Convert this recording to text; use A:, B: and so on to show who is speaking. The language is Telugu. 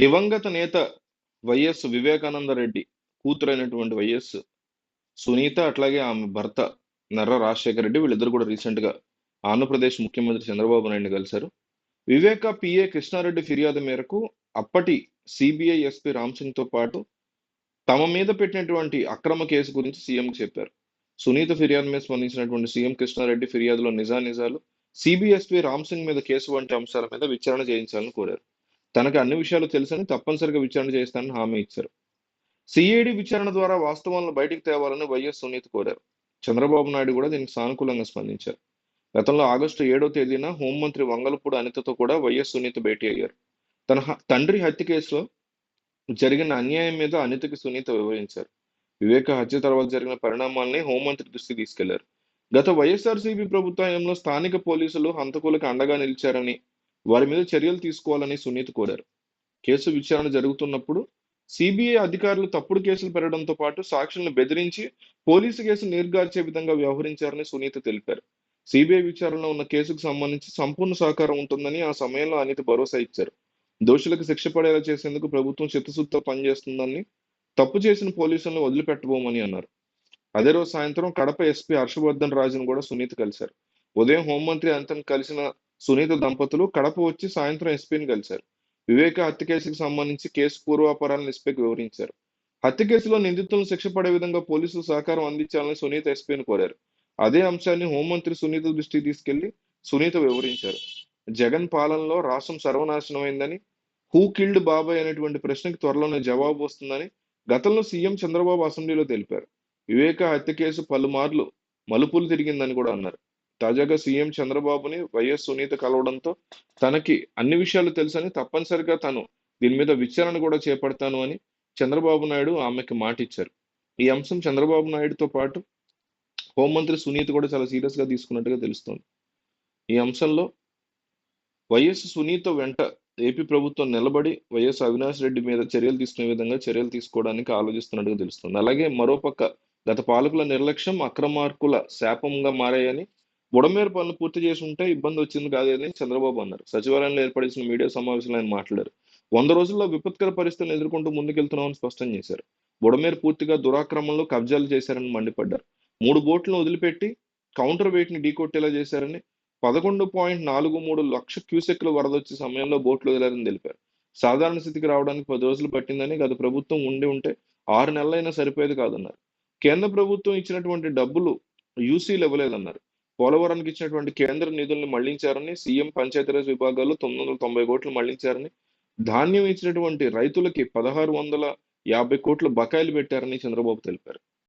A: దివంగత నేత వైఎస్ వివేకానంద రెడ్డి కూతురైనటువంటి వైఎస్ సునీత అట్లాగే ఆమె భర్త నర్ర రాజశేఖర రెడ్డి వీళ్ళిద్దరు కూడా రీసెంట్గా ఆంధ్రప్రదేశ్ ముఖ్యమంత్రి చంద్రబాబు నాయుడు కలిశారు. వివేక పిఏ కృష్ణారెడ్డి ఫిర్యాదు మేరకు అప్పటి సిబిఐ ఎస్పీ రామ్ సింగ్తో పాటు తమ మీద పెట్టినటువంటి అక్రమ కేసు గురించి సీఎం చెప్పారు. సునీత ఫిర్యాదు మీద స్పందించినటువంటి సీఎం కృష్ణారెడ్డి ఫిర్యాదులో నిజానిజాలు సిబిఎస్పీ రామ్ సింగ్ మీద కేసు వంటి అంశాల మీద విచారణ చేయించాలని కోరారు. తనకు అన్ని విషయాలు తెలుసని తప్పనిసరిగా విచారణ చేస్తానని హామీ ఇచ్చారు. సిఐడి విచారణ ద్వారా వాస్తవాలను బయటికి తేవాలని వైఎస్ సునీత కోరారు. చంద్రబాబు నాయుడు కూడా దీనికి సానుకూలంగా స్పందించారు. గతంలో ఆగస్టు ఏడో తేదీన హోంమంత్రి వంగలపూడి అనితతో కూడా వైఎస్ సునీత భేటీ అయ్యారు. తన హ- తండ్రి హత్య కేసులో జరిగిన అన్యాయం మీద అనితకి సునీత వివరించారు. వివేక హత్య తర్వాత జరిగిన పరిణామాల్ని హోంమంత్రి దృష్టికి తీసుకెళ్ళారు. గత వైఎస్ఆర్సీపీ ప్రభుత్వంలో స్థానిక పోలీసులు హంతకులకు అండగా నిలిచారని వారి మీద చర్యలు తీసుకోవాలని సునీత కోరారు. కేసు విచారణ జరుగుతున్నప్పుడు సిబిఐ అధికారులు తప్పుడు కేసులు పెరగడంతో పాటు సాక్షులను బెదిరించి పోలీసు కేసు నీర్గార్చే విధంగా వ్యవహరించారని సునీత తెలిపారు. సిబిఐ విచారణలో ఉన్న కేసుకు సంబంధించి సంపూర్ణ సహకారం ఉంటుందని ఆ సమయంలో అనిత భరోసా ఇచ్చారు. దోషులకు శిక్ష పడేలా చేసేందుకు ప్రభుత్వం చిత్తశుద్ధితో పనిచేస్తుందని తప్పు చేసిన పోలీసులను వదిలిపెట్టబోమని అన్నారు. అదే రోజు సాయంత్రం కడప ఎస్పీ హర్షవర్ధన్ రాజును కూడా సునీత కలిశారు. ఉదయం హోంమంత్రి అంతను కలిసిన సునీత దంపతులు కడప వచ్చి సాయంత్రం ఎస్పీని కలిశారు. వివేక హత్య కేసుకు సంబంధించి కేసు పూర్వాపరాలను ఎస్పీకి వివరించారు. హత్య కేసులో నిందితులను శిక్ష పడే విధంగా పోలీసులు సహకారం అందించాలని సునీత ఎస్పీని కోరారు. అదే అంశాన్ని హోంమంత్రి సునీత దృష్టికి తీసుకెళ్ళి సునీత వివరించారు. జగన్ పాలనలో రాష్ట్రం సర్వనాశనమైందని హూ కిల్డ్ బాబాయ్ అనేటువంటి ప్రశ్నకి త్వరలోనే జవాబు వస్తుందని గతంలో సీఎం చంద్రబాబు అసెంబ్లీలో తెలిపారు. వివేక హత్య కేసు పలుమార్లు మలుపులు తిరిగిందని కూడా అన్నారు. తాజాగా సీఎం చంద్రబాబుని వైఎస్ సునీత కలవడంతో తనకి అన్ని విషయాలు తెలుసని తప్పనిసరిగా తాను దీని మీద విచారణ కూడా చేపడతాను అని చంద్రబాబు నాయుడు ఆమెకి మాట ఇచ్చారు ఈ అంశం చంద్రబాబు నాయుడుతో పాటు హోంమంత్రి సునీత కూడా చాలా సీరియస్గా తీసుకున్నట్టుగా తెలుస్తోంది. ఈ అంశంలో వైఎస్ సునీత వెంట ఏపీ ప్రభుత్వం నిలబడి వైఎస్ అవినాష్ రెడ్డి మీద చర్యలు తీసుకునే విధంగా చర్యలు తీసుకోవడానికి ఆలోచిస్తున్నట్టుగా తెలుస్తుంది. అలాగే మరోపక్క గత పాలకుల నిర్లక్ష్యం అక్రమార్కుల శాపంగా మారాయని బుడమేర పనులు పూర్తి చేసి ఉంటే ఇబ్బంది వచ్చింది కాదని చంద్రబాబు అన్నారు. సచివాలయంలో ఏర్పడిన మీడియా సమావేశంలో ఆయన మాట్లాడారు. వంద రోజుల్లో విపత్కర పరిస్థితులను ఎదుర్కొంటూ ముందుకెళ్తున్నామని స్పష్టం చేశారు. బుడమేరు పూర్తిగా దురాక్రమంలో కబ్జాలు చేశారని మండిపడ్డారు. మూడు బోట్లను వదిలిపెట్టి కౌంటర్ వెయిట్ని ఢీకొట్టేలా చేశారని పదకొండు పాయింట్ నాలుగు మూడు లక్ష క్యూసెక్ల వరద వచ్చే సమయంలో బోట్లు వదిలారని తెలిపారు. సాధారణ స్థితికి రావడానికి పది రోజులు పట్టిందని గత ప్రభుత్వం ఉండి ఉంటే ఆరు నెలలైనా సరిపోయేది కాదన్నారు. కేంద్ర ప్రభుత్వం ఇచ్చినటువంటి డబ్బులు యూసీలు ఇవ్వలేదన్నారు. పోలవరానికి ఇచ్చినటువంటి కేంద్ర నిధులను మళ్ళించారని సీఎం పంచాయతీరాజ్ విభాగాల్లో తొమ్మిది వందల తొంభై కోట్లు మళ్ళించారని ధాన్యం ఇచ్చినటువంటి రైతులకి పదహారు వందల యాభై కోట్లు బకాయిలు పెట్టారని చంద్రబాబు తెలిపారు.